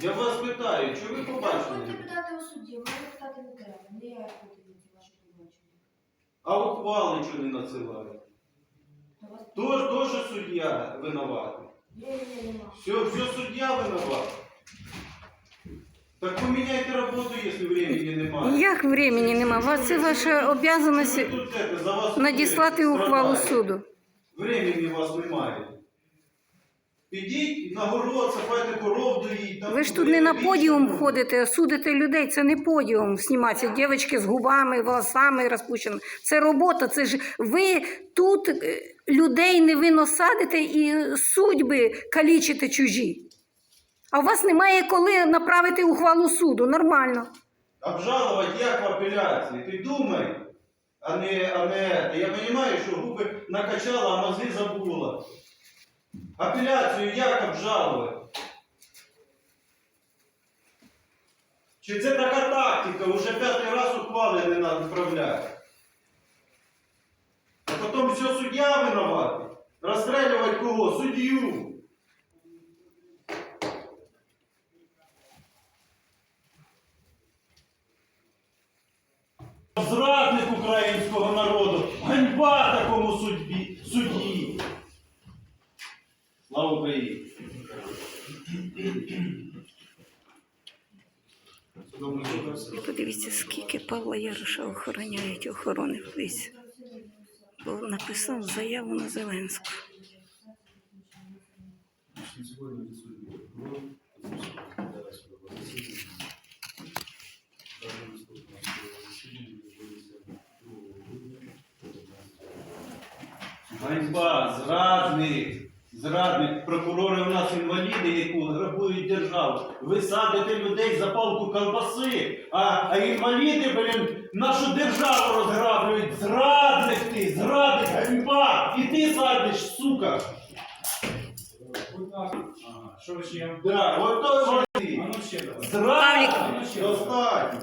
Я вас питаю, чи ви Ви побачили? питати у суді, ви питати не треба. Не я подивіться ваше побачення. А ухвали чого не надсилають? Вас Тож, теж суддя винуватий. є, є, нема. Все, все суддя виноват. Так поміняйте роботу, якщо времени немає. Як времени нема? Вас це ваша обов'язаність Ви тут це, за вас надіслати люди ухвалу страдають. суду. Времени у вас немає. Підіть на город, сапайте коров доїть. там Ви ж тут не на подіум ходите, а судите людей. Це не подіум зніматися. Дівчатки з губами, волосами розпущеними. Це робота. Це ж ви тут е, людей невинно садите і судьби калічите чужі. А у вас немає коли направити ухвалу суду. Нормально. Обжалувати як в апеляції. Ти думай, а не, а не. Я розумію, що губи накачала, а мозги забула. Апеляцію як обжалувати? Чи це така тактика, вже п'ятий раз ухвали не направляти? А потім все суддя винуватий. Розстрелювати кого? Суддю. Зрадник українського народу. Ганьба такому судді. судді. Слава Україні! Подивіться, скільки Павла Яроша охороняють охорони. Подивіться. Бо написав заяву на Зеленського. Сьогодні відсутній прокурор, зараз судове засідання. Дане наступне судове засідання відбудеться 2 грудня о 15 Ганьба, зрадник, зрадник, прокурори у нас інваліди, яку грабують державу. Ви садите людей за палку колбаси, а, а інваліди, блін, нашу державу розграблюють. Зрадник ти, зрадник, ганьба! І ти садиш, сука! Що ще? Да, от то ти. Ну. Зрадник! Павлік. Достатньо.